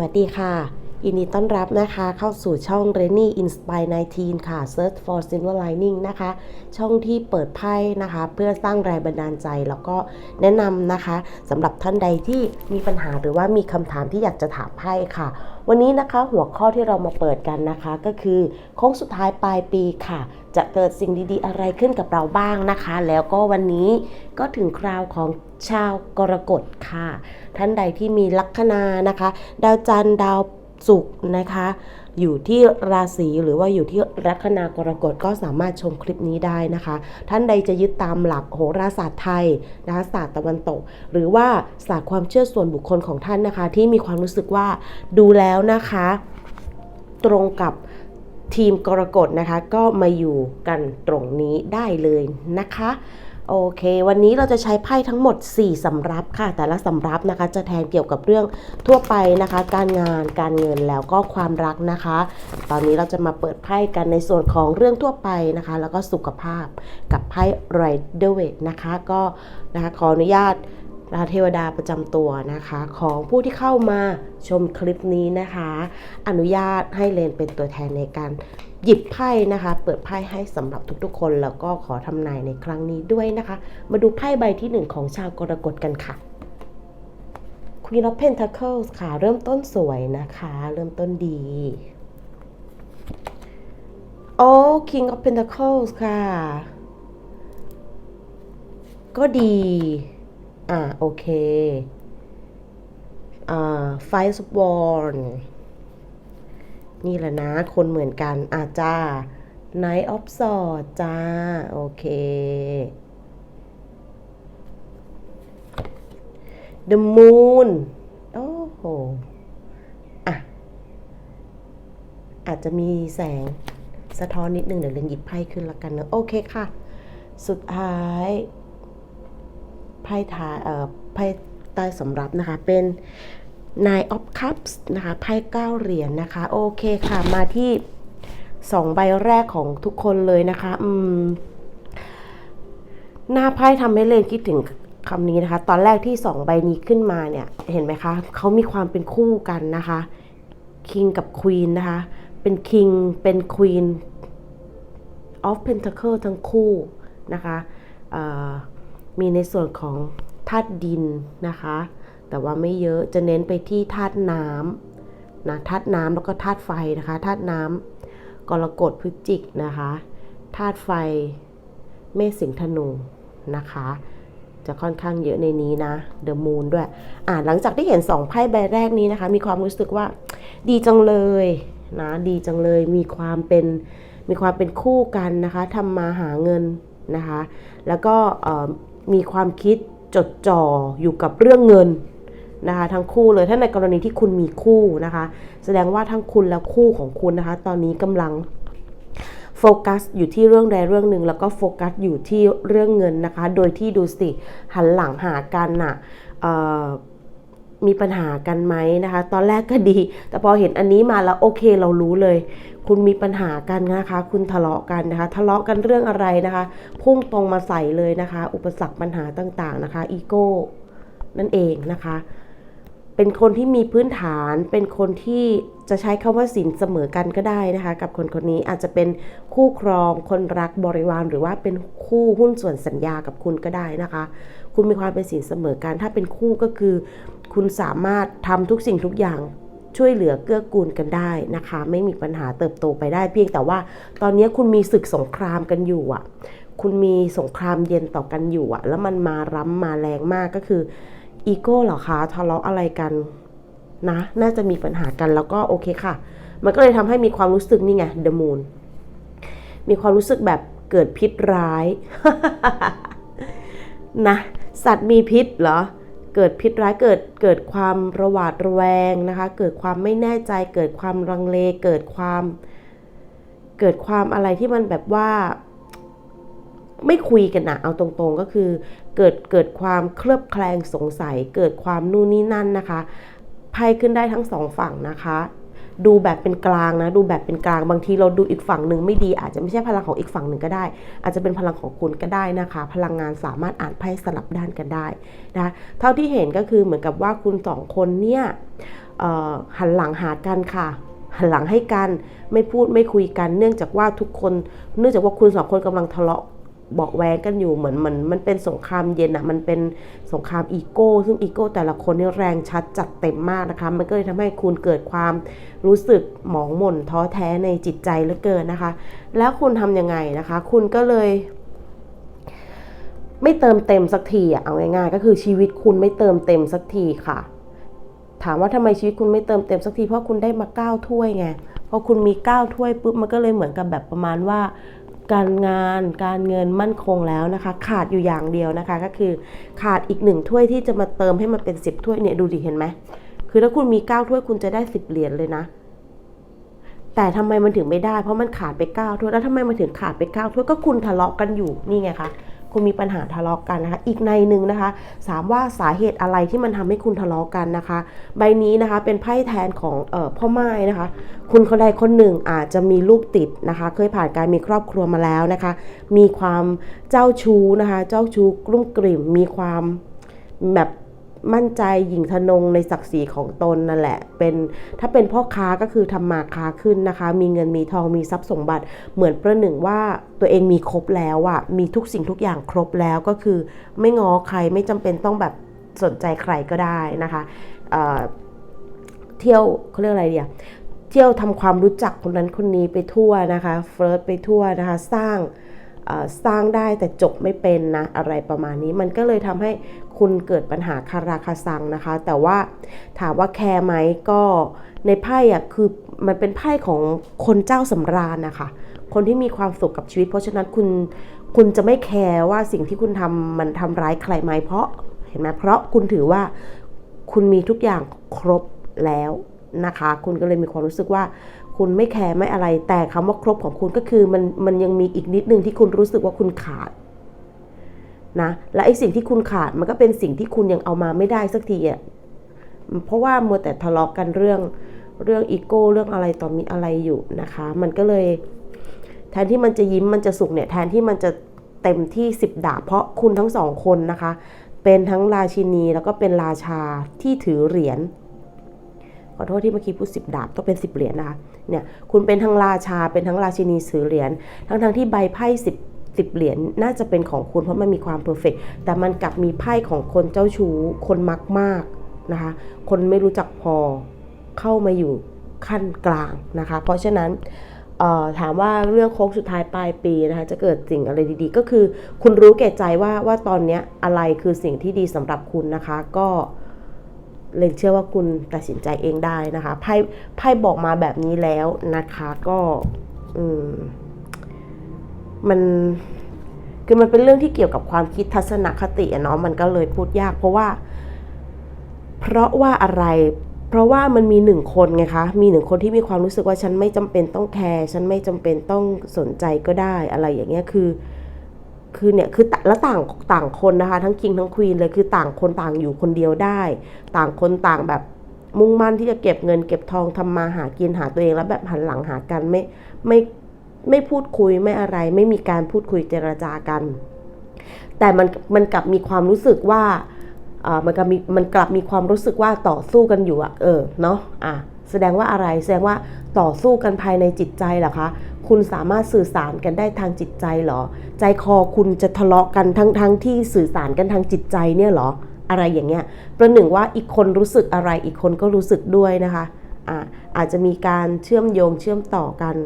วัสดีค่ะ ยินดีต้อนรับนะคะ เข้าสู่ช่อง r e n n y Inspire 19 ค่ะ Search for Silver Lining นะคะ ช่องที่เปิดไพ่นะคะ เพื่อสร้างแรงบันดาลใจแล้วก็แนะนำนะคะสำหรับท่านใดที่มีปัญหาหรือว่ามีคำถามที่อยากจะถามไพ่ค่ะ วันนี้นะคะหัวข้อที่เรามาเปิดกันนะคะ ก็คือโค้งสุดท้ายปลายปีค่ะ จะเกิดสิ่งดี ๆ อะไรขึ้นกับเราบ้างนะคะ แล้วก็วันนี้ก็ถึงคราวของชาวกรกฎค่ะ ท่านใดที่มีลัคนานะคะ ดาวจันทร์ดาว ศุกร์นะคะ อยู่ที่ราศีหรือว่าอยู่ที่ลัคนากรกฎก็สามารถชมคลิปนี้ได้นะคะ ท่านใดจะยึดตามหลักโหราศาสตร์ไทยนะคะศาสตร์ตะวันตก หรือว่าศาสตร์ความเชื่อส่วนบุคคลของท่านนะคะ ที่มีความรู้สึกว่าดูแล้วนะคะ ตรงกับทีมกรกฎนะคะ ก็มาอยู่กันตรงนี้ได้เลยนะคะ โอเค วันนี้เราจะใช้ไพ่ทั้งหมด 4 สำรับค่ะ แต่ละสำรับนะคะ จะแทนเกี่ยวกับเรื่องทั่วไปนะคะ การงานการเงินแล้วก็ความรักนะคะ ตอนนี้เราจะมาเปิดไพ่กันในส่วนของเรื่องทั่วไปนะคะ แล้วก็สุขภาพกับไพ่ไรเดอร์เวทนะคะก็นะคะขออนุญาตนะะเทวดาประจำตัวนะคะ ของผู้ที่เข้ามาชมคลิปนี้นะคะ อนุญาตให้เลนเป็นตัวแทนในการ หยิบไพ่นะคะ เปิดไพ่ให้สำหรับทุกๆ คน แล้วก็ขอทำนายในครั้งนี้ด้วยนะคะ มาดูไพ่ใบที่หนึ่งของชาวกรกฎกันค่ะ Queen of Pentacles ค่ะ เริ่มต้นสวยนะคะ เริ่มต้นดีโอ้ King of Pentacles ค่ะ ก็ดี อ่า โอเค อ่า Five of Wands นี่แหละนะ คนเหมือนกันอาจ้า Night of Swords จ้า โอเค The Moon โอ้โห อะ อาจจะมีแสงสะท้อนนิดนึง เดี๋ยวเรนหยิบไพ่ขึ้นละกันเนอะโอเคค่ะ สุดท้ายไพ่ท้ายเอ่อไพ่ใต้สำรับนะคะ เป็น Nine of Cups นะคะไพ่เก้าเหรียญนะคะ โอเคค่ะ มาที่สองใบแรกของทุกคนเลยนะคะ อืม หน้าไพ่ทำให้เลนคิดถึงคำนี้นะคะ ตอนแรกที่สองใบนี้ขึ้นมาเนี่ย เห็นไหมคะเขามีความเป็นคู่กันนะคะ King กับ Queen นะคะ เป็น King เป็น Queen of Pentacle ทั้งคู่นะคะมีในส่วนของธาตุดินนะคะ แต่ว่าไม่เยอะจะเน้นไปที่ธาตุน้ำนะธาตุน้ำแล้วก็ธาตุไฟนะคะธาตุน้ำกรกฎพฤศจิกนะคะธาตุไฟเมษสิงห์ธนูนะคะ จะค่อนข้างเยอะในนี้นะเดอะมูนด้วยอ่าหลังจากที่เห็นสองไพ่ใบแรกนี้นะคะ มีความรู้สึกว่าดีจังเลยนะดีจังเลยมีความเป็นมีความเป็นคู่กันนะคะทำมาหาเงินนะคะ แล้วก็มีความคิดจดจ่ออยู่กับเรื่องเงิน นะคะทั้งคู่เลยถ้าในกรณีที่คุณมีคู่นะคะ แสดงว่าทั้งคุณและคู่ของคุณนะคะ ตอนนี้กำลังโฟกัสอยู่ที่เรื่องใดเรื่องหนึ่งแล้วก็โฟกัสอยู่ที่เรื่องเงินนะคะ โดยที่ดูสิหันหลังหากันน่ะเอ่อมีปัญหากันไหมนะคะ ตอนแรกก็ดี แต่พอเห็นอันนี้มาแล้วโอเคเรารู้เลย คุณมีปัญหากันนะคะ คุณทะเลาะกันนะคะ ทะเลาะกันเรื่องอะไรนะคะ พุ่งตรงมาใส่เลยนะคะ อุปสรรคปัญหาต่างๆนะคะ อีโก้นั่นเองนะคะ เป็นคนที่มีพื้นฐาน เป็นคนที่จะใช้คำว่าสินเสมอกันก็ได้นะคะ กับคนคนนี้อาจจะเป็นคู่ครอง คนรักบริวารหรือว่าเป็นคู่หุ้นส่วนสัญญากับคุณก็ได้นะคะ คุณมีความเป็นสินเสมอกัน ถ้าเป็นคู่ก็คือ คุณสามารถทำทุกสิ่งทุกอย่างช่วยเหลือเกื้อกูลกันได้นะคะ ไม่มีปัญหาเติบโตไปได้ เพียงแต่ว่าตอนนี้คุณมีศึกสงครามกันอยู่อะ คุณมีสงครามเย็นต่อกันอยู่อะ แล้วมันมาร้ำมาแรงมากก็คือ อีโก้เหรอคะทะเลาะอะไรกันนะ น่าจะมีปัญหากันแล้วก็โอเคค่ะ มันก็เลยทำให้มีความรู้สึกนี่ไงเดอะมูนมีความรู้สึกแบบเกิดพิษร้ายนะสัตว์มีพิษเหรอ เกิดพิษร้ายเกิดเกิดความระหวาดระแวงนะคะ เกิดความไม่แน่ใจ เกิดความรังเล เกิดความ เกิดความอะไรที่มันแบบว่า ไม่คุยกันนะเอาตรงๆก็คือ เกิดเกิดความเคลือบแคลงสงสัย เกิดความนู่นนี่นั่นนะคะไพ่ขึ้นได้ทั้งสองฝั่งนะคะดูแบบเป็นกลางนะ ดูแบบเป็นกลางบางทีเราดูอีกฝั่งหนึ่งไม่ดี อาจจะไม่ใช่พลังของอีกฝั่งหนึ่งก็ได้ อาจจะเป็นพลังของคุณก็ได้นะคะ พลังงานสามารถอ่านไพ่สลับด้านกันได้นะเท่าที่เห็นก็คือเหมือนกับว่าคุณสองคนเนี่ยหันหลังหากันค่ะหันหลังให้กันไม่พูดไม่คุยกัน เนื่องจากว่าทุกคน เนื่องจากว่าคุณสองคนกำลังทะเลาะ เบาะแวงกันอยู่เหมือนมันมันเป็นสงครามเย็นอะมันเป็นสงครามอีโก้ ซึ่งอีโก้แต่ละคนนี่แรงชัดจัดเต็มมากนะคะ มันก็เลยทำให้คุณเกิดความรู้สึกหมองหม่นท้อแท้ในจิตใจเหลือเกินนะคะ แล้วคุณทำยังไงนะคะ คุณก็เลยไม่เติมเต็มสักทีอะเอาง่ายๆ ก็คือชีวิตคุณไม่เติมเต็มสักทีค่ะ ถามว่าทำไมชีวิตคุณไม่เติมเต็มสักทีเพราะคุณได้มาเก้าถ้วยไงพอคุณมีเก้าถ้วยปุ๊บมันก็เลยเหมือนกับแบบประมาณว่า การงานการเงินมั่นคงแล้วนะคะ ขาดอยู่อย่างเดียวนะคะ ก็คือขาดอีกหนึ่งถ้วยที่จะมาเติมให้มันเป็นสิบถ้วยเนี่ยดูดิเห็นไหมคือถ้าคุณมีเก้าถ้วยคุณจะได้สิบเหรียญเลยนะ แต่ทำไมมันถึงไม่ได้ เพราะมันขาดไปเก้าถ้วยแล้วทำไมมันถึงขาดไปเก้าถ้วยก็คุณทะเลาะกันอยู่นี่ไงคะ คุณมีปัญหาทะเลาะกันนะคะ อีกในหนึ่งนะคะถามว่าสาเหตุอะไรที่มันทำให้คุณทะเลาะกันนะคะ ใบนี้นะคะเป็นไพ่แทนของออพ่อไม้นะคะ คุณคนใดคนหนึ่งอาจจะมีลูกติดนะคะ เคยผ่านการมีครอบครัวมาแล้วนะคะ มีความเจ้าชู้นะคะ เจ้าชู้กลุ่มกลิ่ม มีความแบบ มั่นใจหยิ่งทะนงในศักดิ์ศรีของตนนั่นแหละ เป็นถ้าเป็นพ่อค้าก็คือทำมาค้าขึ้นนะคะ มีเงินมีทองมีทรัพย์สมบัติ เหมือนประหนึ่งว่าตัวเองมีครบแล้วอะมีทุกสิ่งทุกอย่างครบแล้วก็คือ ไม่ง้อใครไม่จำเป็นต้องแบบสนใจใครก็ได้นะคะเเที่ยวเขาเรียกอะไรเดียเที่ยวทำความรู้จักคนนั้นคนนี้ไปทั่วนะคะเฟิร์สไปทั่วนะคะ สร้าง สร้างได้แต่จบไม่เป็นนะอะไรประมาณนี้มันก็เลยทำให้คุณเกิดปัญหาคาราคาซังนะคะ แต่ว่าถามว่าแคร์ไหมก็ในไพ่อะคือมันเป็นไพ่ของคนเจ้าสำราญนะคะ คนที่มีความสุขกับชีวิต เพราะฉะนั้นคุณคุณจะไม่แคร์ว่าสิ่งที่คุณทำมันทำร้ายใครไหมเพราะเห็นไหมเพราะคุณถือว่าคุณมีทุกอย่างครบแล้วนะคะ คุณก็เลยมีความรู้สึกว่า คุณไม่แคร์ไม่อะไร แต่คำว่าครบของคุณก็คือมันมันยังมีอีกนิดนึงที่คุณรู้สึกว่าคุณขาดนะและไอ้สิ่งที่คุณขาดมันก็เป็นสิ่งที่คุณยังเอามาไม่ได้สักทีอะเพราะว่ามัวแต่ทะเลาะกันเรื่องเรื่องอีโก้เรื่องอะไรต่อมีอะไรอยู่นะคะ มันก็เลย แทนที่มันจะยิ้มมันจะสุขเนี่ยแทนที่มันจะเต็มที่สิบดาบเพราะคุณทั้งสองคนนะคะ เป็นทั้งราชินีแล้วก็เป็นราชาที่ถือเหรียญ ขอโทษที่เมื่อกี้พูดสิบดาบต้องเป็นสิบเหรียญนะคะเนี่ยคุณเป็นทั้งราชาเป็นทั้งราชินีสือเหรียญทั้งทั้งที่ใบไพ่สิบสิบเหรียญน่าจะเป็นของคุณเพราะมันมีความเพอร์เฟกแต่มันกลับมีไพ่ของคนเจ้าชู้คนมักมากนะคะคนไม่รู้จักพอเข้ามาอยู่ขั้นกลางนะคะ เพราะฉะนั้นถามว่าเรื่องโค้งสุดท้ายปลายปีนะคะจะเกิดสิ่งอะไรดีๆ ก็คือคุณรู้แก่ใจว่าว่าตอนนี้อะไรคือสิ่งที่ดีสำหรับคุณนะคะก็ เลนเชื่อว่าคุณตัดสินใจเองได้นะคะไพ่ไพ่บอกมาแบบนี้แล้วนะคะก็อืมมันคือมันเป็นเรื่องที่เกี่ยวกับความคิดทัศนคติเนาะมันก็เลยพูดยาก เพราะว่า เพราะว่าอะไร เพราะว่ามันมีหนึ่งคนไงคะ มีหนึ่งคนที่มีความรู้สึกว่าฉันไม่จำเป็นต้องแคร์ฉันไม่จำเป็นต้องสนใจก็ได้อะไรอย่างเงี้ยคือ คือเนี่ยคือแล้วต่างต่างคนนะคะ ทั้งคิงทั้งควีนเลยคือต่างคนต่างอยู่คนเดียวได้ ต่างคนต่างแบบมุ่งมั่นที่จะเก็บเงินเก็บทองทำมาหากินหาตัวเองแล้วแบบหันหลังหากันไม่ไม่ไม่พูดคุยไม่อะไร ไม่มีการพูดคุยเจรจากัน แต่มันมันกลับมีความรู้สึกว่าอ่ามันกลับมีมันกลับมีความรู้สึกว่าต่อสู้กันอยู่อะเออเนาะอะแสดงว่าอะไรแสดงว่าต่อสู้กันภายในจิตใจเหรอคะ คุณสามารถสื่อสารกันได้ทางจิตใจหรอ ใจคอคุณจะทะเลาะกันทั้งทั้งที่สื่อสารกันทางจิตใจเนี่ยหรอ อะไรอย่างเงี้ย ประหนึ่งว่าอีกคนรู้สึกอะไรอีกคนก็รู้สึกด้วยนะคะอาอาจจะมีการเชื่อมโยงเชื่อมต่อกัน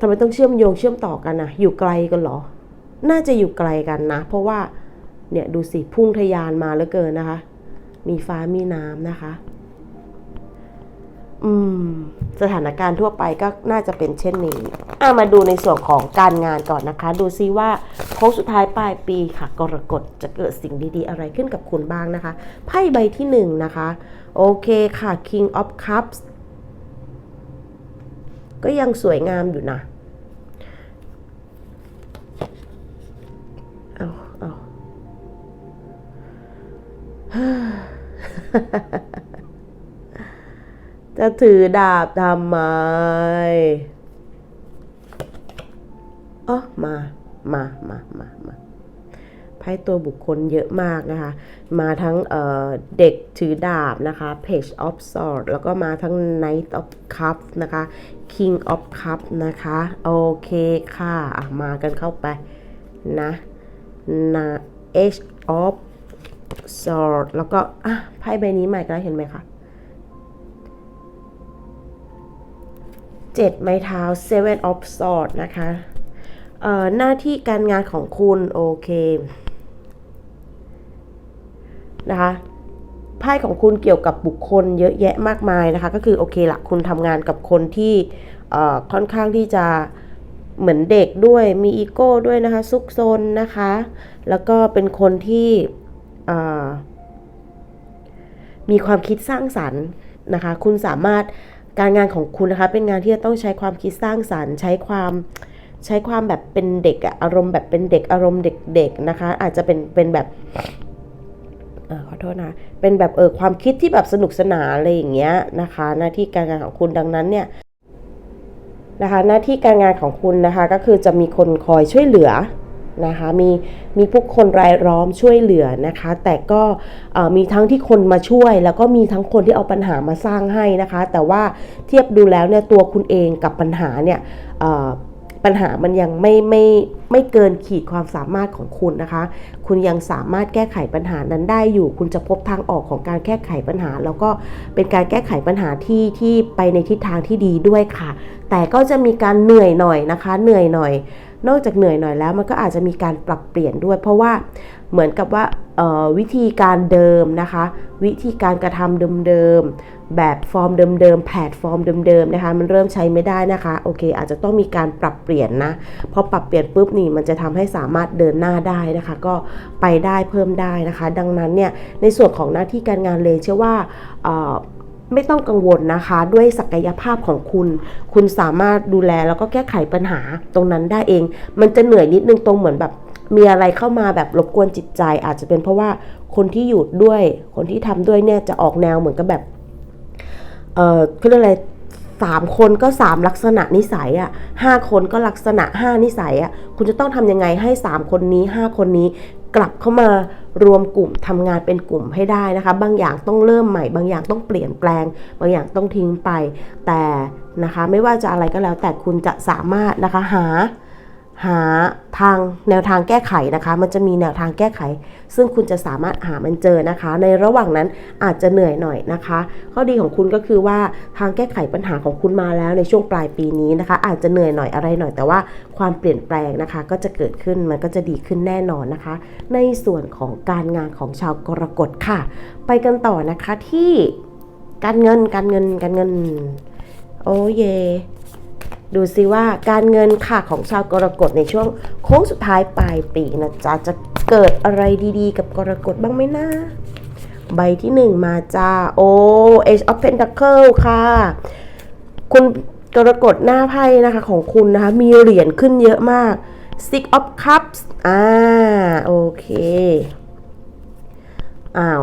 ทำไมต้องเชื่อมโยงเชื่อมต่อกันนะอยู่ไกลกันหรอ น่าจะอยู่ไกลกันนะ เพราะว่าเนี่ยดูสิพุ่งทะยานมาเหลือเกินนะคะ มีฟ้ามีน้ำนะคะ อืม สถานการณ์ทั่วไปก็น่าจะเป็นเช่นนี้อะมาดูในส่วนของการงานก่อนนะคะ ดูซิว่าโค้งสุดท้ายปลายปีค่ะ กรกฎจะเกิดสิ่งดีๆ อะไรขึ้นกับคุณบ้างนะคะ ไพ่ใบที่หนึ่งนะคะ โอเคค่ะ King of Cups ก็ยังสวยงามอยู่นะ เอาเอา จะถือดาบทำไมเออมา มา มา มา มาไพ่ตัวบุคคลเยอะมากนะคะ มาทั้งเเด็กถือดาบนะคะ Page of Swords แล้วก็มาทั้ง Knight of Cups นะคะ King of Cups นะคะ โอเคค่ะะมากันเข้าไปนะนะ Age of Swords แล้วก็อะไพ่ใบนี้ใหม่กันแล้วเห็นไหมคะ เจ็ดไม้เท้า Seven of Swords นะคะเออหน้าที่การงานของคุณโอเคนะคะไพ่ของคุณเกี่ยวกับบุคคลเยอะแยะมากมายนะคะ ก็คือโอเคละคุณทำงานกับคนที่ค่อนข้างที่จะเหมือนเด็กด้วยมีอีโก้ด้วยนะคะ ซุกซนนะคะ แล้วก็เป็นคนที่มีความคิดสร้างสรรค์นะคะ คุณสามารถ การงานของคุณนะคะ เป็นงานที่จะต้องใช้ความคิดสร้างสรรค์ ใช้ความใช้ความแบบเป็นเด็กอะอารมณ์แบบเป็นเด็กอารมณ์เด็กๆนะคะ อาจจะเป็นเป็นแบบขอโทษนะเป็นแบบเออความคิดที่แบบสนุกสนานอะไรอย่างเงี้ยนะคะหน้าที่การงานของคุณดังนั้นเนี่ยนะคะหน้าที่การงานของคุณนะคะก็คือจะมีคนคอยช่วยเหลือ นะคะมีมีผู้คนรายล้อมช่วยเหลือนะคะ แต่ก็มีทั้งที่คนมาช่วย แล้วก็มีทั้งคนที่เอาปัญหามาสร้างให้นะคะ แต่ว่าเทียบดูแล้วเนี่ยตัวคุณเองกับปัญหาเนี่ยปัญหามันยังไม่ไม่ไม่เกินขีดความสามารถของคุณนะคะ คุณยังสามารถแก้ไขปัญหานั้นได้อยู่ คุณจะพบทางออกของการแก้ไขปัญหา แล้วก็เป็นการแก้ไขปัญหาที่ที่ไปในทิศทางที่ดีด้วยค่ะ แต่ก็จะมีการเหนื่อยหน่อยนะคะ เหนื่อยหน่อย นอกจากเหนื่อยหน่อยแล้วมันก็อาจจะมีการปรับเปลี่ยนด้วย เพราะว่าเหมือนกับว่าวิธีการเดิมนะคะ วิธีการกระทำเดิมๆแบบฟอร์มเดิมๆแพลตฟอร์มเดิมๆนะคะ มันเริ่มใช้ไม่ได้นะคะโอเค อาจจะต้องมีการปรับเปลี่ยนนะพอปรับเปลี่ยนปุ๊บนี่มันจะทำให้สามารถเดินหน้าได้นะคะ ก็ไปได้เพิ่มได้นะคะ ดังนั้นเนี่ยในส่วนของหน้าที่การงานเลยเชื่อว่า ไม่ต้องกังวลนะคะ ด้วยศักยภาพของคุณ คุณสามารถดูแลแล้วก็แก้ไขปัญหาตรงนั้นได้เอง มันจะเหนื่อยนิดนึงตรงเหมือนแบบมีอะไรเข้ามาแบบรบกวนจิตใจ อาจจะเป็นเพราะว่าคนที่อยู่ด้วย คนที่ทำด้วยเนี่ยจะออกแนวเหมือนกับแบบ เออคืออะไรสามคนก็สามลักษณะนิสัยอะห้าคนก็ลักษณะห้านิสัยอะคุณจะต้องทำยังไงให้สามคนนี้ห้าคนนี้กลับเข้ามา รวมกลุ่มทำงานเป็นกลุ่มให้ได้นะคะ บางอย่างต้องเริ่มใหม่ บางอย่างต้องเปลี่ยนแปลง บางอย่างต้องทิ้งไป แต่นะคะไม่ว่าจะอะไรก็แล้วแต่คุณจะสามารถนะคะหา หาทางแนวทางแก้ไขนะคะ มันจะมีแนวทางแก้ไข ซึ่งคุณจะสามารถหามันเจอนะคะ ในระหว่างนั้นอาจจะเหนื่อยหน่อยนะคะ ข้อดีของคุณก็คือว่าทางแก้ไขปัญหาของคุณมาแล้วในช่วงปลายปีนี้นะคะ อาจจะเหนื่อยหน่อยอะไรหน่อย แต่ว่าความเปลี่ยนแปลงนะคะ ก็จะเกิดขึ้นมันก็จะดีขึ้นแน่นอนนะคะ ในส่วนของการงานของชาวกรกฎค่ะ ไปกันต่อนะคะที่การเงินการเงินการเงิน โอ้เย ดูซิว่าการเงินค่ะของชาวกรกฎในช่วงโค้งสุดท้ายปลายปีนะจ๊ะจะเกิดอะไรดีๆ กับกรกฎบ้างไหมนะใบที่หนึ่งมาจ้า โอ้ Age of Pentacle ค่ะ คุณกรกฎหน้าไพ่นะคะของคุณนะคะ มีเหรียญขึ้นเยอะมาก Six of Cups อ่า โอเค อ้าว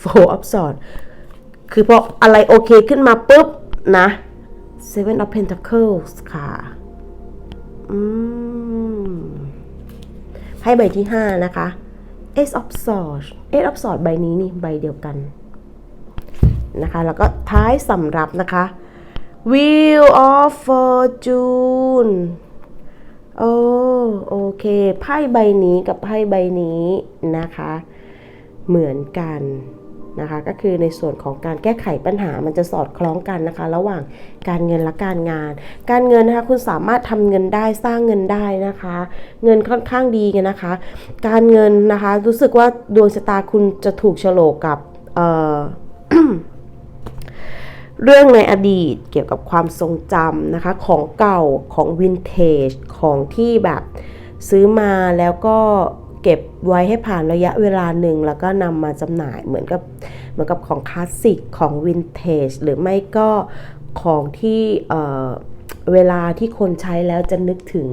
Four of Swords คือพออะไรโอเคขึ้นมาปุ๊บนะ Seven of Pentacles ค่ะ อืมไพ่ใบที่ 5 นะคะ Ace of Swords Ace of Swords ใบนี้นี่ใบเดียวกัน นะคะ แล้วก็ท้ายสำรับนะคะ Wheel of Fortune โอ้โอเค ไพ่ใบนี้กับไพ่ใบนี้นะคะ เหมือนกัน นะคะก็คือในส่วนของการแก้ไขปัญหามันจะสอดคล้องกันนะคะ ระหว่างการเงินและการงาน การเงินนะคะคุณสามารถทำเงินได้สร้างเงินได้นะคะ เงินค่อนข้างดีกันนะคะ การเงินนะคะรู้สึกว่าดวงชะตาคุณจะถูกโฉลกกับเเรื่องในอดีตเกี่ยวกับความทรงจำนะคะของเก่าของวินเทจของที่แบบซื้อมาแล้วก็ เก็บไว้ให้ผ่านระยะเวลาหนึ่ง แล้วก็นำมาจำหน่ายเหมือนกับเหมือนกับของคลาสสิกของวินเทจหรือไม่ก็ของที่เเวลาที่คนใช้แล้วจะนึกถึง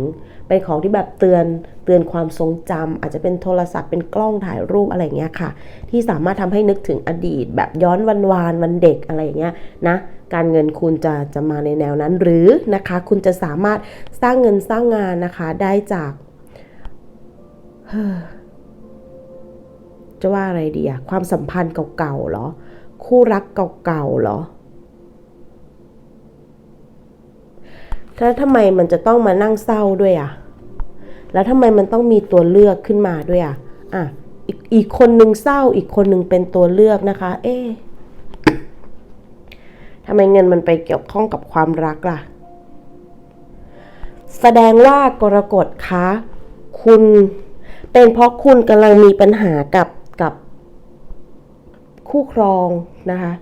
เป็นของที่แบบเตือนเตือนความทรงจำอาจจะเป็นโทรศัพท์เป็นกล้องถ่ายรูปอะไรเงี้ยค่ะ ที่สามารถทำให้นึกถึงอดีต แบบย้อนวันวานวันเด็กอะไรเงี้ยนะการเงินคุณจะจะมาในแนวนั้นหรือนะคะ คุณจะสามารถสร้างเงินสร้างงานนะคะได้จาก จะว่าอะไรดีอะความสัมพันธ์เก่าๆเหรอ คู่รักเก่าๆเหรอถ้าทำไมมันจะต้องมานั่งเศร้าด้วยอะแล้วทำไมมันต้องมีตัวเลือกขึ้นมาด้วยอะอะอีกอีกคนหนึ่งเศร้า อีกคนหนึ่งเป็นตัวเลือกนะคะ เอ๊ะทำไมเงินมันไปเกี่ยวข้องกับความรักล่ะ แสดงว่ากรกฎคะ คุณ เป็นเพราะคุณกำลังมีปัญหากับกับคู่ครองนะคะ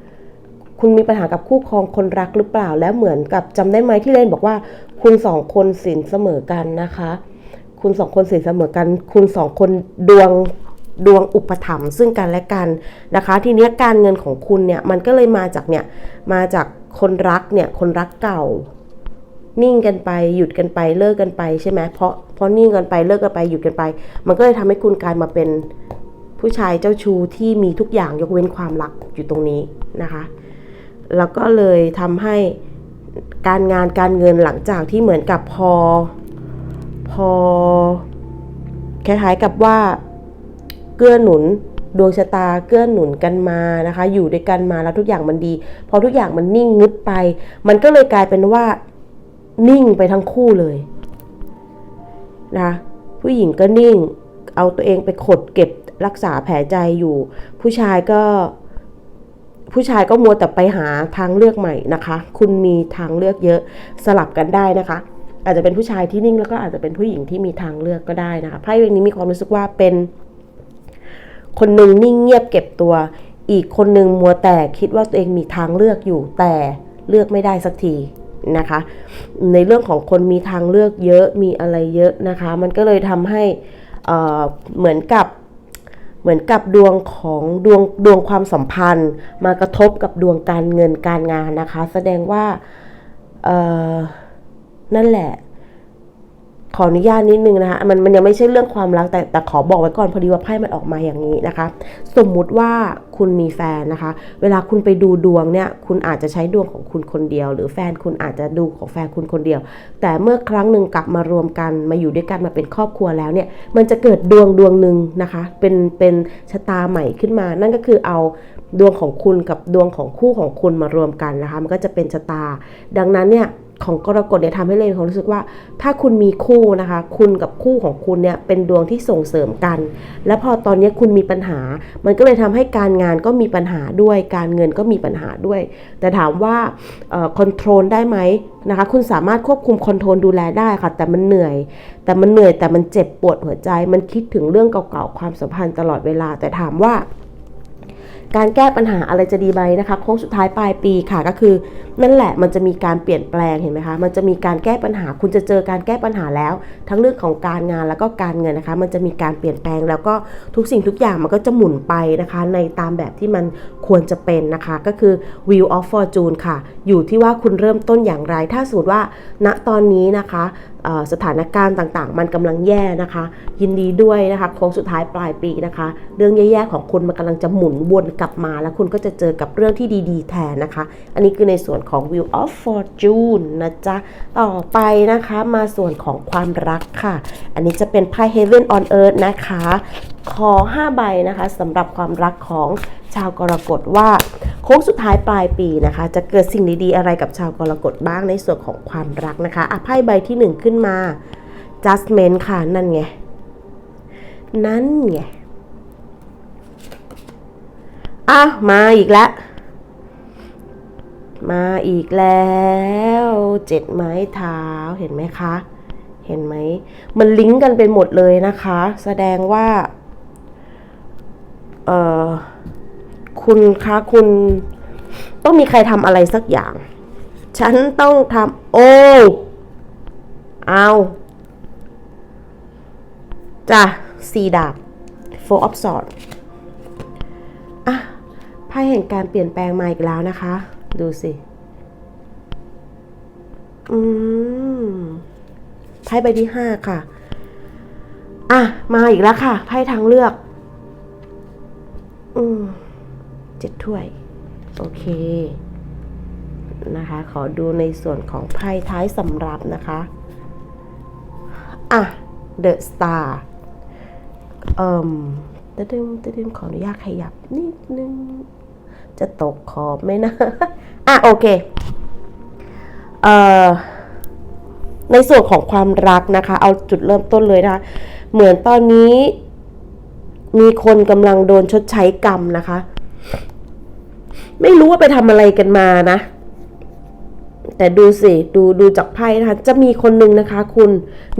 คุณมีปัญหากับคู่ครองคนรักหรือเปล่า แล้วเหมือนกับจำได้ไหมที่เล่นบอกว่า คุณสองคนสินเสมอกันนะคะ คุณสองคนสินเสมอกัน คุณสองคนดวงดวงอุปถัมภ์ซึ่งกันและกันนะคะ ทีนี้การเงินของคุณเนี่ยมันก็เลยมาจากเนี่ยมาจากคนรักเนี่ยคนรักเก่า นิ่งกันไปหยุดกันไปเลิกกันไปใช่ไหมเพราะ เพราะนิ่งกันไปเลิกกันไปหยุดกันไป มันก็เลยทำให้คุณกลายมาเป็นผู้ชายเจ้าชู้ที่มีทุกอย่างยกเว้นความรักอยู่ตรงนี้นะคะ แล้วก็เลยทำให้การงานการเงินหลังจากที่เหมือนกับพอ พอคล้ายๆกับว่าเกื้อหนุนดวงชะตาเกื้อหนุนกันมานะคะ อยู่ด้วยกันมาแล้วทุกอย่างมันดี พอทุกอย่างมันนิ่งงึดไป มันก็เลยกลายเป็นว่านิ่งไปทั้งคู่เลย นะผู้หญิงก็นิ่ง เอาตัวเองไปขดเก็บรักษาแผลใจอยู่ ผู้ชายก็ ผู้ชายก็มัวแต่ไปหาทางเลือกใหม่นะคะ คุณมีทางเลือกเยอะสลับกันได้นะคะ อาจจะเป็นผู้ชายที่นิ่งแล้วก็อาจจะเป็นผู้หญิงที่มีทางเลือกก็ได้นะคะไพ่ใบนี้มีความรู้สึกว่าเป็น คนหนึ่งนิ่งเงียบเก็บตัว อีกคนหนึ่งมัวแต่คิดว่าตัวเองมีทางเลือกอยู่แต่เลือกไม่ได้สักที นะคะ ในเรื่องของคนมีทางเลือกเยอะมีอะไรเยอะนะคะ มันก็เลยทำให้เหมือนกับเหมือนกับดวงของดวงดวงความสัมพันธ์ มากระทบกับดวงการเงินการงานนะคะ แสดงว่านั่นแหละ ขออนุญาตนิดนึงนะคะมันมันยังไม่ใช่เรื่องความรักแต่แต่ขอบอกไว้ก่อนพอดีว่าไพ่มันออกมาอย่างนี้นะคะ สมมุติว่าคุณมีแฟนนะคะ เวลาคุณไปดูดวงเนี่ยคุณอาจจะใช้ดวงของคุณคนเดียว หรือแฟนคุณอาจจะดูของแฟนคุณคนเดียว แต่เมื่อครั้งหนึ่งกลับมารวมกันมาอยู่ด้วยกันมาเป็นครอบครัวแล้วเนี่ยมันจะเกิดดวงดวงหนึ่งนะคะเป็นเป็นชะตาใหม่ขึ้นมา นั่นก็คือเอาดวงของคุณกับดวงของคู่ของคุณมารวมกันนะคะ มันก็จะเป็นชะตา ดังนั้นเนี่ย ของกรกฎเนี่ยทำให้เลยมีความรู้สึกว่า ถ้าคุณมีคู่นะคะ คุณกับคู่ของคุณเนี่ยเป็นดวงที่ส่งเสริมกัน และพอตอนนี้คุณมีปัญหา มันก็เลยทำให้การงานก็มีปัญหาด้วย การเงินก็มีปัญหาด้วย แต่ถามว่าคอนโทรลได้ไหมนะคะ คุณสามารถควบคุมคอนโทรลดูแลได้ค่ะ แต่มันเหนื่อย แต่มันเหนื่อยแต่มันเจ็บปวดหัวใจ มันคิดถึงเรื่องเก่าๆความสัมพันธ์ตลอดเวลา แต่ถามว่า การแก้ปัญหาอะไรจะดีไหมนะคะโค้งสุดท้ายปลายปีค่ะก็คือ นั่นแหละมันจะมีการเปลี่ยนแปลงเห็นไหมคะมันจะมีการแก้ปัญหา คุณจะเจอการแก้ปัญหาแล้ว ทั้งเรื่องของการงานแล้วก็การเงินนะคะ มันจะมีการเปลี่ยนแปลงแล้วก็ทุกสิ่งทุกอย่างมันก็จะหมุนไปนะคะ ในตามแบบที่มันควรจะเป็นนะคะ ก็คือ wheel of fortune ค่ะ อยู่ที่ว่าคุณเริ่มต้นอย่างไร ถ้าสมมติว่าณตอนนี้นะคะ สถานการณ์ต่างๆ มันกำลังแย่นะคะ ยินดีด้วยนะคะโค้งสุดท้ายปลายปีนะคะ เรื่องแย่ๆของคุณมันกำลังจะหมุนวนกลับมา แล้วคุณก็จะเจอกับเรื่องที่ดีๆ แทนนะคะ อันนี้คือในส่วนของ Wheel of Fortune นะจ๊ะ ต่อไปนะคะมาส่วนของความรักค่ะ อันนี้จะเป็นไพ่ Heaven on Earth นะคะ ขอ 5 ใบนะคะสำหรับความรักของชาวกรกฎว่าโค้งสุดท้ายปลายปีนะคะ จะเกิดสิ่งดีๆอะไรกับชาวกรกฎบ้างในส่วนของความรักนะคะอะไพ่ใบที่ 1 ขึ้นมา Judgment ค่ะ นั่นไง นั่นไงอะมาอีกแล้วมาอีกแล้วเจ็ดไม้เท้าเห็นไหมคะ เห็นไหม มันลิงก์กันเป็นหมดเลยนะคะ แสดงว่า เอ่อ คุณคะคุณ ต้องมีใครทำอะไรสักอย่าง ฉันต้องทำโอ้เอาจ้ะสีดาบ four of swords อะไพ่แห่งการเปลี่ยนแปลงมาอีกแล้วนะคะ ดูสิ อืมไพ่ใบที่ห้าค่ะ อะ มาอีกแล้วค่ะ ไพ่ทางเลือก อืม เจ็ดถ้วย โอเคนะคะ ขอดูในส่วนของไพ่ท้ายสำรับนะคะ อะ The Star เอ่มตะดึงตะดึงขออนุญาตขยับนิดนึง จะตกขอบไหมนะ อะ โอเค เอ่อ ในส่วนของความรักนะคะ เอาจุดเริ่มต้นเลยนะคะ เหมือนตอนนี้มีคนกำลังโดนชดใช้กรรมนะคะ ไม่รู้ว่าไปทำอะไรกันมานะ แต่ดูสิดูดูจากไพ่นะคะ จะมีคนหนึ่งนะคะ คุณ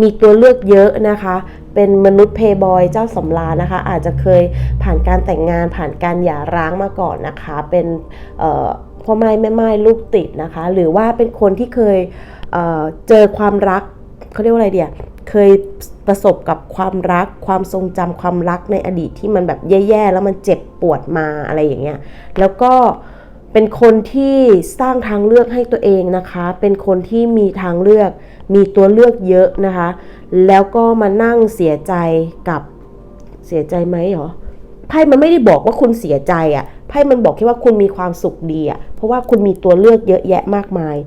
มีตัวเลือกเยอะนะคะ เป็นมนุษย์เพย์บอยเจ้าสำราญนะคะ อาจจะเคยผ่านการแต่งงานผ่านการหย่าร้างมาก่อนนะคะ เป็นพ่อไม้แม่ไม้ลูกติดนะคะ หรือว่าเป็นคนที่เคยเเจอความรักเขาเรียกว่าอะไรเดีย เคยประสบกับความรัก ความทรงจำความรักในอดีตที่มันแบบแย่ๆ แล้วมันเจ็บปวดมาอะไรอย่างเงี้ย แล้วก็เป็นคนที่สร้างทางเลือกให้ตัวเองนะคะ เป็นคนที่มีทางเลือก มีตัวเลือกเยอะนะคะ แล้วก็มานั่งเสียใจกับเสียใจไหมหรอไพ่มันไม่ได้บอกว่าคุณเสียใจอะ่ะไพ่มันบอกแค่ว่าคุณมีความสุขดีอะ่ะเพราะว่าคุณมีตัวเลือกเยอะแยะมากมาย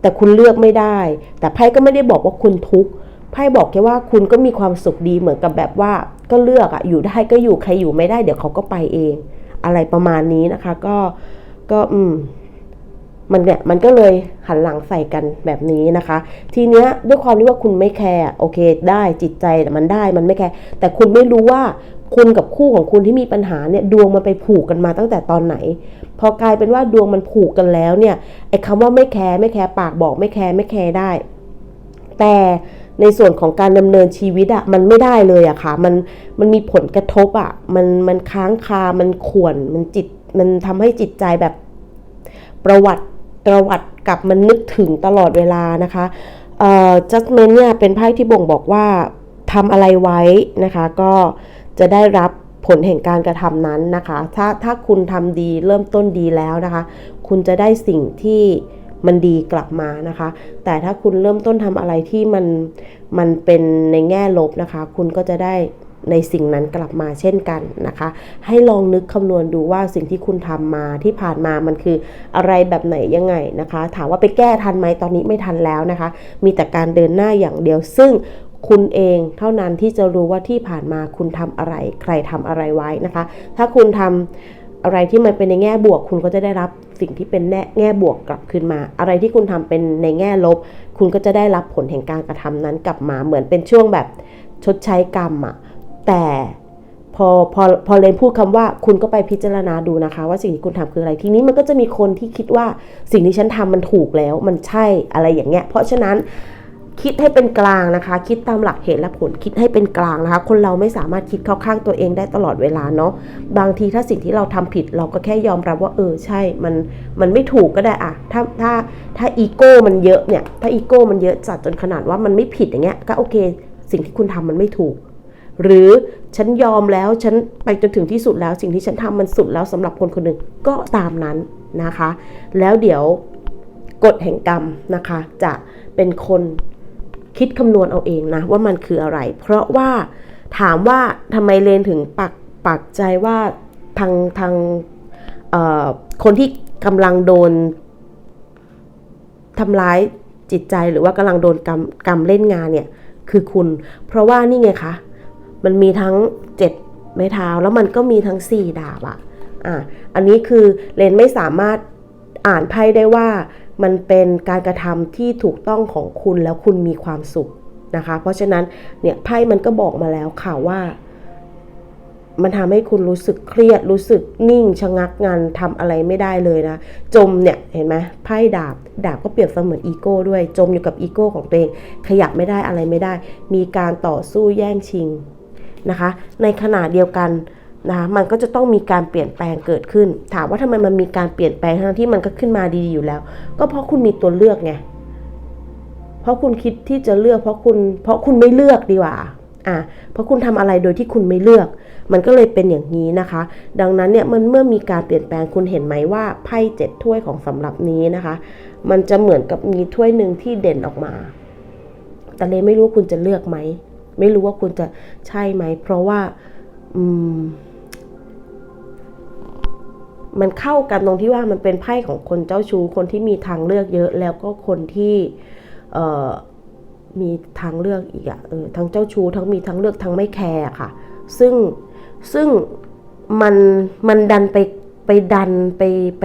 แต่คุณเลือกไม่ได้ แต่ไพ่ก็ไม่ได้บอกว่าคุณทุกข์ ไพ่บอกแค่ว่าคุณก็มีความสุขดีเหมือนกับแบบว่า ก็เลือกอะอยู่ได้ก็อยู่ใครอยู่ไม่ได้เดี๋ยวเขาก็ไปเอง อะไรประมาณนี้นะคะ ก็ก็อืมมันเนี่ยมันก็เลยหันหลังใส่กันแบบนี้นะคะ ทีเนี้ยด้วยความที่ว่าคุณไม่แคร์โอเค ได้จิตใจมันได้มันไม่แคร์แต่คุณไม่รู้ว่าคุณกับคู่ของคุณที่มีปัญหาเนี่ยดวงมันไปผูกกันมาตั้งแต่ตอนไหน พอกลายเป็นว่าดวงมันผูกกันแล้วเนี่ยไอ้คำว่าไม่แคร์ไม่แคร์ปากบอกไม่แคร์ไม่แคร์ได้ แต่ ในส่วนของการดำเนินชีวิตอะมันไม่ได้เลยอะค่ะ มันมันมีผลกระทบอะมันมันค้างคา มันข่วน มันจิต มันทำให้จิตใจแบบประวัติประวัติกับมันนึกถึงตลอดเวลานะคะเอ่อ judgment เนี่ยเป็นไพ่ที่บ่งบอกว่าทำอะไรไว้นะคะ ก็จะได้รับผลแห่งการกระทำนั้นนะคะ ถ้าถ้าคุณทำดีเริ่มต้นดีแล้วนะคะ คุณจะได้สิ่งที่ มันดีกลับมานะคะ แต่ถ้าคุณเริ่มต้นทำอะไรที่มันมันเป็นในแง่ลบนะคะ คุณก็จะได้ในสิ่งนั้นกลับมาเช่นกันนะคะ ให้ลองนึกคำนวณดูว่าสิ่งที่คุณทำมาที่ผ่านมามันคืออะไรแบบไหนยังไงนะคะ ถามว่าไปแก้ทันไหมตอนนี้ไม่ทันแล้วนะคะ มีแต่การเดินหน้าอย่างเดียว ซึ่งคุณเองเท่านั้นที่จะรู้ว่าที่ผ่านมาคุณทำอะไร ใครทำอะไรไว้นะคะ ถ้าคุณทำ อะไรที่มันเป็นในแง่บวก คุณก็จะได้รับสิ่งที่เป็นแง่แง่บวกกลับคืนมา อะไรที่คุณทำเป็นในแง่ลบ คุณก็จะได้รับผลแห่งการกระทำนั้นกลับมาเหมือนเป็นช่วงแบบชดใช้กรรมอะแต่พอพอพอเลนพูดคำว่าคุณก็ไปพิจารณาดูนะคะ ว่าสิ่งที่คุณทำคืออะไรทีนี้มันก็จะมีคนที่คิดว่าสิ่งที่ฉันทำมันถูกแล้ว มันใช่อะไรอย่างเงี้ยเพราะฉะนั้น คิดให้เป็นกลางนะคะ คิดตามหลักเหตุและผลคิดให้เป็นกลางนะคะ คนเราไม่สามารถคิดเข้าข้างตัวเองได้ตลอดเวลาเนาะบางทีถ้าสิ่งที่เราทำผิดเราก็แค่ยอมรับว่าเออใช่มันมันไม่ถูกก็ได้อะถ้าถ้าถ้าอีโก้มันเยอะเนี่ยถ้าอีโก้มันเยอะจัดจนขนาดว่ามันไม่ผิดอย่างเงี้ยก็โอเค สิ่งที่คุณทำมันไม่ถูก หรือฉันยอมแล้วฉันไปจนถึงที่สุดแล้ว สิ่งที่ฉันทำมันสุดแล้วสำหรับคนคนหนึ่งก็ตามนั้นนะคะ แล้วเดี๋ยวกฎแห่งกรรมนะคะจะเป็นคน คิดคำนวณเอาเองนะว่ามันคืออะไร เพราะว่าถามว่าทำไมเลนถึงปักปักใจว่าทางทางคนที่กำลังโดนทำร้ายจิตใจหรือว่ากำลังโดนกรรมกรรมเล่นงานเนี่ยคือคุณ เพราะว่านี่ไงคะ มันมีทั้งเจ็ดไม้เท้าแล้วมันก็มีทั้งสี่ดาบอะอะ อันนี้คือเลนไม่สามารถอ่านไพ่ได้ว่า มันเป็นการกระทำที่ถูกต้องของคุณแล้วคุณมีความสุขนะคะ เพราะฉะนั้นเนี่ยไพ่มันก็บอกมาแล้วค่ะว่า มันทำให้คุณรู้สึกเครียดรู้สึกนิ่งชะงักงานทำอะไรไม่ได้เลยนะ จมเนี่ยเห็นไหมไพ่ดาบ ดาบก็เปรียบเสมือนอีโก้ด้วย จมอยู่กับอีโก้ของตัวเอง ขยับไม่ได้อะไรไม่ได้ มีการต่อสู้แย่งชิงนะคะ ในขณะเดียวกัน นะมันก็จะต้องมีการเปลี่ยนแปลงเกิดขึ้น ถามว่าทำไมมันมีการเปลี่ยนแปลงทั้งที่มันก็ขึ้นมาดีๆอยู่แล้ว ก็เพราะคุณมีตัวเลือกไงเพราะคุณคิดที่จะเลือกเพราะคุณเพราะคุณไม่เลือกดีกว่าอะเพราะคุณทำอะไรโดยที่คุณไม่เลือก มันก็เลยเป็นอย่างนี้นะคะ ดังนั้นเนี่ยมันเมื่อมีการเปลี่ยนแปลงคุณเห็นไหมว่าไพ่เจ็ดถ้วยของสำหรับนี้นะคะ มันจะเหมือนกับมีถ้วยหนึ่งที่เด่นออกมา แต่เลยไม่รู้ว่าคุณจะเลือกไหม ไม่รู้ว่าคุณจะใช่ไหม เพราะว่า อืม มันเข้ากันตรงที่ว่ามันเป็นไพ่ของคนเจ้าชู้คนที่มีทางเลือกเยอะ แล้วก็คนที่มีทางเลือกอีกอะเออทั้งเจ้าชู้ทั้งมีทางเลือกทั้งไม่แคร์ค่ะ ซึ่งซึ่งมันมันดันไปไปดันไปไป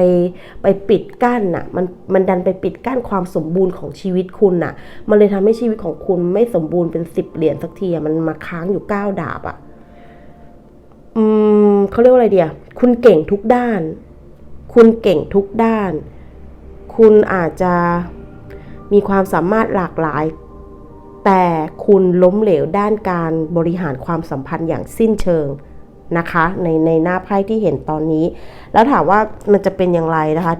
ไปปิดกั้นน่ะมันมันดันไปปิดกั้นความสมบูรณ์ของชีวิตคุณน่ะ มันเลยทำให้ชีวิตของคุณไม่สมบูรณ์เป็นสิบเหรียญสักทีอะมันมาค้างอยู่เก้าดาบอะ อืมเขาเรียกว่าอะไรเดียคุณเก่งทุกด้าน คุณเก่งทุกด้าน คุณอาจจะมีความสามารถหลากหลาย แต่คุณล้มเหลวด้านการบริหารความสัมพันธ์อย่างสิ้นเชิงนะคะในในหน้าไพ่ที่เห็นตอนนี้ แล้วถามว่ามันจะเป็นอย่างไรนะคะ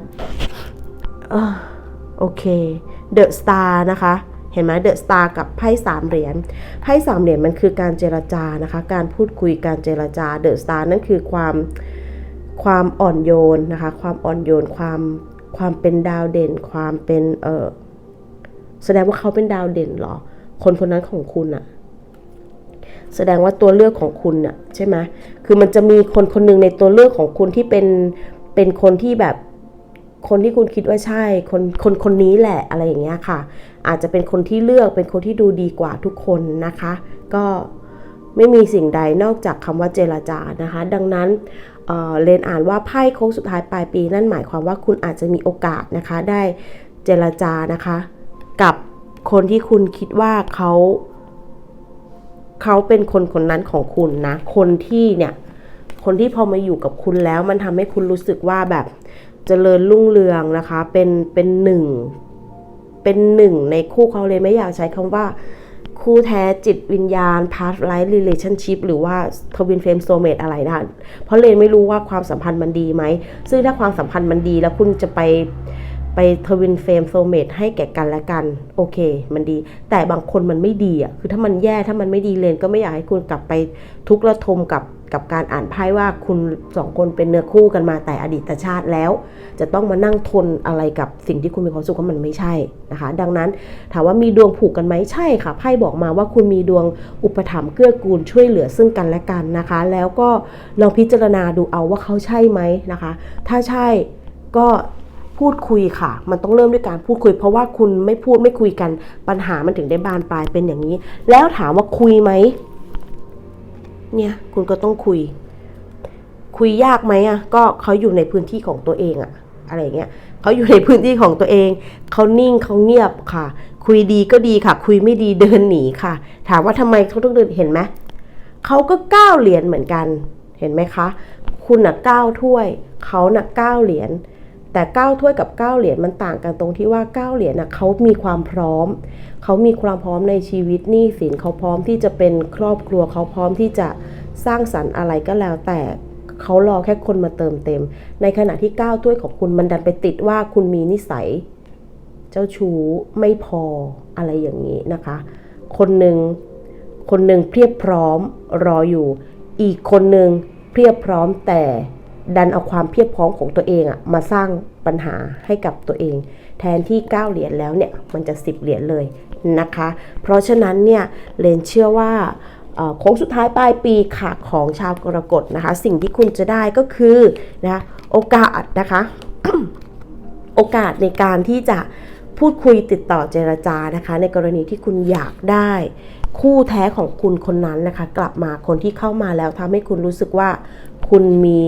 โอเคเดอะสตาร์นะคะ ห็นไหมเดอะสตาร์กับไพ่สามเหรียญไพ่สามเหรียญมันคือการเจรจานะคะ การพูดคุยการเจรจาเดอะสตาร์นั่นคือความความอ่อนโยนนะคะ ความอ่อนโยนความความเป็นดาวเด่น ความเป็นเออแสดงว่าเขาเป็นดาวเด่นหรอ คนคนนั้นของคุณอะแสดงว่าตัวเลือกของคุณน่ะใช่ไหมคือมันจะมีคนคนหนึ่งในตัวเลือกของคุณที่เป็นเป็นคนที่แบบ คนที่คุณคิดว่าใช่ คนคนคนนี้แหละอะไรอย่างเงี้ยค่ะ อาจจะเป็นคนที่เลือกเป็นคนที่ดูดีกว่าทุกคนนะคะ ก็ไม่มีสิ่งใดนอกจากคำว่าเจรจานะคะ ดังนั้นเเรนอ่านว่าไพ่โค้งสุดท้ายปลายปีนั่นหมายความว่าคุณอาจจะมีโอกาสนะคะได้เจรจานะคะ กับคนที่คุณคิดว่าเขาเขาเป็นคนคนนั้นของคุณนะ คนที่เนี่ย คนที่พอมาอยู่กับคุณแล้วมันทำให้คุณรู้สึกว่าแบบ เจริญรุ่งเรืองนะคะ เป็นเป็นหนึ่งเป็นหนึ่งในคู่เขาเลยไม่อยากใช้คำว่า คู่แท้จิตวิญญาณ past life relationship หรือว่า twin flame soulmate อะไรนะคะเพราะเลนไม่รู้ว่าความสัมพันธ์มันดีไหม ซึ่งถ้าความสัมพันธ์มันดีแล้วคุณจะไป ไปทวินเฟรมโซเมตให้แก่กันและกัน โอเค มันดี แต่บางคนมันไม่ดีอะคือถ้ามันแย่ถ้ามันไม่ดีเลนก็ไม่อยากให้คุณกลับไปทุกข์ระทมกับกับการอ่านไพ่ว่าคุณสองคนเป็นเนื้อคู่กันมาแต่อดีตชาติแล้ว จะต้องมานั่งทนอะไรกับสิ่งที่คุณมีความสุขว่ามันไม่ใช่นะคะ ดังนั้นถามว่ามีดวงผูกกันไหมใช่ค่ะไพ่บอกมาว่าคุณมีดวงอุปถัมภ์เกื้อกูลช่วยเหลือซึ่งกันและกันนะคะ แล้วก็ลองพิจารณาดูเอาว่าเขาใช่ไหมนะคะ ถ้าใช่ก็ พูดคุยค่ะ มันต้องเริ่มด้วยการพูดคุย เพราะว่าคุณไม่พูดไม่คุยกันปัญหามันถึงได้บานปลายเป็นอย่างนี้ แล้วถามว่าคุยไหมเนี่ยคุณก็ต้องคุย คุยยากไหมอะก็เขาอยู่ในพื้นที่ของตัวเองอะอะไรเงี้ยเขาอยู่ในพื้นที่ของตัวเองเขานิ่งเขาเงียบค่ะ คุยดีก็ดีค่ะ คุยไม่ดีเดินหนีค่ะ ถามว่าทำไมเขาต้องเดินเห็นไหมเขาก็ก้าวเหรียญเหมือนกัน เห็นไหมคะ คุณน่ะก้าวถ้วยเขาน่ะก้าวเหรียญ แต่ก้าถ้วยกับก้าเหรียญมันต่างกันตรงที่ว่าก้าเหรียญน่ะเขามีความพร้อม เขามีความพร้อมในชีวิตหนี้สินเขาพร้อมที่จะเป็นครอบครัวเขาพร้อมที่จะสร้างสรรค์อะไรก็แล้วแต่เขารอแค่คนมาเติมเต็ม ในขณะที่ก้าถ้วยของคุณมันดันไปติดว่าคุณมีนิสัย เจ้าชู้ไม่พออะไรอย่างนี้นะคะ คนหนึ่งคนหนึ่งเพียบพร้อมรออยู่ อีกคนหนึ่งเพียบพร้อมแต่ ดันเอาความเพียบพร้อมของตัวเองอะมาสร้างปัญหาให้กับตัวเอง แทนที่ 9 เหรียญแล้วเนี่ยมันจะ 10 เหรียญเลยนะคะ เพราะฉะนั้นเนี่ยเลนเชื่อว่าโค้งสุดท้ายปลายปีค่ะของชาวกรกฎนะคะ สิ่งที่คุณจะได้ก็คือนะคะโอกาสนะคะ โอกาสในการที่จะ พูดคุยติดต่อเจรจานะคะ ในกรณีที่คุณอยากได้ คู่แท้ของคุณคนนั้นนะคะ กลับมาคนที่เข้ามาแล้วทำให้คุณรู้สึกว่าคุณมี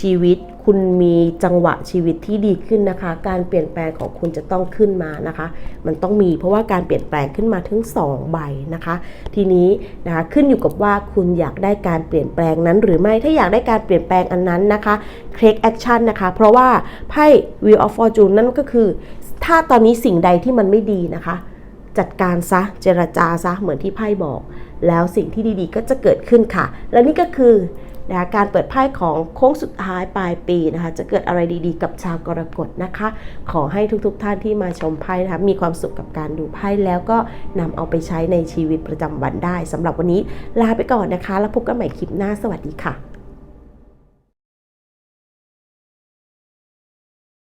ชีวิต คุณมีจังหวะชีวิตที่ดีขึ้นนะคะ การเปลี่ยนแปลงของคุณจะต้องขึ้นมานะคะ มันต้องมีเพราะว่าการเปลี่ยนแปลงขึ้นมาถึง 2 ใบนะคะ ทีนี้นะคะขึ้นอยู่กับว่าคุณอยากได้การเปลี่ยนแปลงนั้น หรือไม่ถ้าอยากได้การเปลี่ยนแปลงอันนั้นนะคะ take action นะคะ เพราะว่าไพ่ Wheel of Fortune นั่นก็คือ ถ้าตอนนี้สิ่งใดที่มันไม่ดีนะคะ จัดการซะเจรจาซะเหมือนที่ไพ่บอก แล้วสิ่งที่ดีๆ ก็จะเกิดขึ้นค่ะ และนี่ก็คือนะการเปิดไพ่ของโค้งสุดท้ายปลายปีนะคะ จะเกิดอะไรดีๆ กับชาวกรกฎนะคะ ขอให้ทุกๆท่านที่มาชมไพ่นะคะมีความสุขกับการดูไพ่แล้วก็นำเอาไปใช้ในชีวิตประจำวันได้สำหรับวันนี้ลาไปก่อนนะคะ แล้วพบกันใหม่คลิปหน้าสวัสดีค่ะ